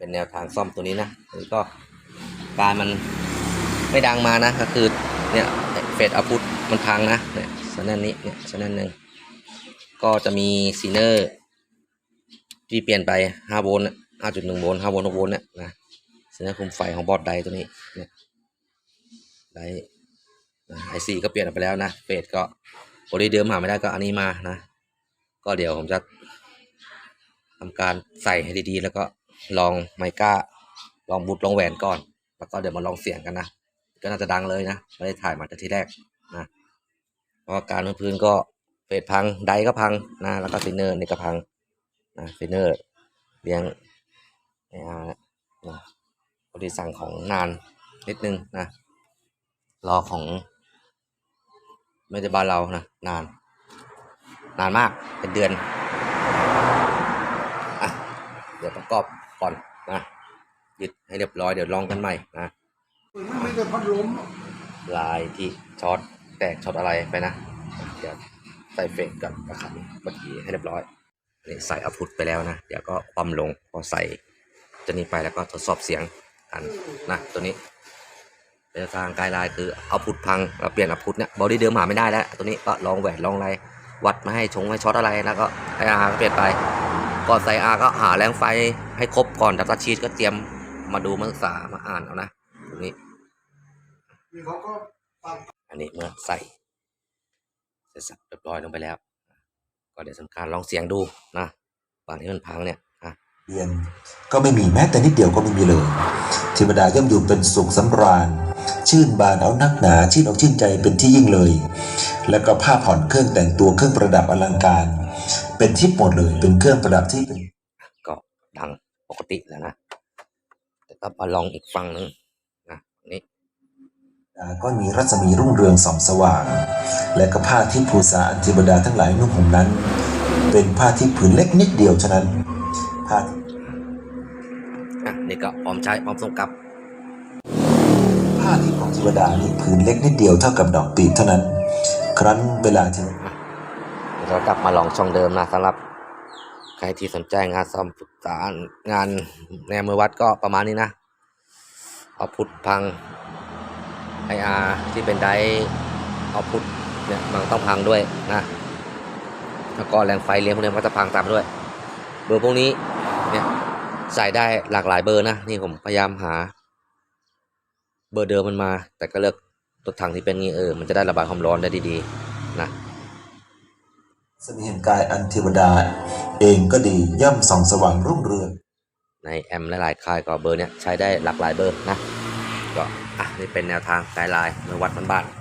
เป็นแนวทางซ่อมตัวนี้นะอันนี้ก็การมันไม่ดังมานะก็คือเนี่ยเฟดอาพุทมันพังนะเนี่ยชแนลนี้เนี่ยชแนหนึ่งก็จะมีซีเนอร์ที่เปลี่ยนไป5โวลต์5.1โวลต์5โวลต์6โวลต์เนี่ยนะซีเนอร์คุมไฟของบอร์ดไดตัวนี้เนี่ยไดไอซีก็เปลี่ยนไปแล้วนะเฟดก็โอดีเดิมหาไม่ได้ก็อันนี้มานะ ก็เดี๋ยวผมจะทำการใส่ให้ดีๆ แล้วก็ ลองไมก้าลองบุดลองแหวนก่อน แล้วก็เดี๋ยวมาลองเสียงกันนะ ก็น่าจะดังเลยนะ ไม่ได้ถ่ายมาแต่ทีแรกนะเพราะว่าการพื้นก็เฟดพังไดก็พังนะแล้วก็ฟินเนอร์นี่ก็พังนะฟินเนอร์เลี้ยงไออาร์นะพอดีสั่งของนานนิดนึงนะ รอของไม่ได้บ้านเรานะนาน นานมากเป็นเดือน อะ เดี๋ยวประกอบ ก่อนนะยึดให้เรียบร้อยเดี๋ยวลองกันใหม่นะไม่ได้พัดลมลายที่ช็อตแตกช็อตอะไรไปนะเดี๋ยวใส่เฟกกับกระขันเมื่อกี้ให้เรียบร้อยนี่ใส่อัพพุทไปแล้วนะ เดี๋ยวก็ความลงพอใส่ตัวนี้ไปแล้วก็ทดสอบเสียงกันนะตัวนี้เป็นทางกด์ไลน์คือเอาพุทพังเราเปลี่ยนอัพพุทเนี่ยบอดี้เดิมหาไม่ได้แล้วตัวนี้ก็ลองแหวนลองอะไรวัดมาให้ชงให้ช็อตอะไรแล้วก็ไออาร์ก็เปลี่ยนไป ก่อนใส่อาก็หาแรงไฟให้ครบก่อนดัตต้าชีตก็เตรียมมาดูมาศึกษามาอ่านเอานะตรงนี้อันนี้เมื่อใส่เสร็จสับเรียบร้อยลงไปแล้ว ก็เดี๋ยวทำการลองเสียงดูนะฝั่งที่มันพังเนี่ยอะเรียนก็ไม่มีแม้แต่นิดเดียวก็ไม่มีเลยเทวดาย่อมอยู่เป็นสุขสำราญ ชื่นบานเอานักหนาชื่นอกชื่นใจเป็นที่ยิ่งเลย แล้วก็ผ้าผ่อนเครื่องแต่งตัวเครื่องประดับอลังการ เป็นทิพย์หมดเลยเป็นเครื่องประดับที่เป็นก็ดังปกติแล้วนะแต่ก็มาลองอีกฝั่งหนึ่งนะนี่ก็มีรัศมีรุ่งเรืองส่องสว่าง และก็ผ้าที่ภูษาอันเทวดาทั้งหลายนุ่งห่มนั้น เป็นผ้าที่ผืนเล็กนิดเดียวเท่านั้นผ้าที่อะนี่ก็พร้อมใช้พร้อมส่งกลับผ้าที่ของเทวดานี่ผืนเล็กนิดเดียวเท่ากับดอกปีบเท่านั้น ครั้นเวลาที่ เดี๋ยวเรากลับมาลองช่องเดิมนะสำหรับใครที่สนใจงานซ่อมฝึกษางานในอำเภอวัดก็ประมาณนี้นะเอาพุทพังไออาร์ที่เป็นไดเอาพุทเนี่ยมันต้องพังด้วยนะแล้วก็แรงไฟเลี้ยงพวกนี้มันจะพังตามด้วย เบอร์พวกนี้เนี่ยใส่ได้หลากหลายเบอร์นะนี่ผมพยายามหา เบอร์เดิมมันมา แต่ก็เลือกตัวถังที่เป็นงี้เออมันจะได้ระบายความร้อนได้ดีๆนะ สมีเห็นกายอันเทวดา เองก็ดีย่อมส่องสว่างรุ่งเรือง ในแอมหลายๆค่ายก็เบอร์เนี้ยใช้ได้หลากหลายเบอร์นะก็อะนี่เป็นแนวทางไกด์ไลน์เมื่อวัดบ้านๆ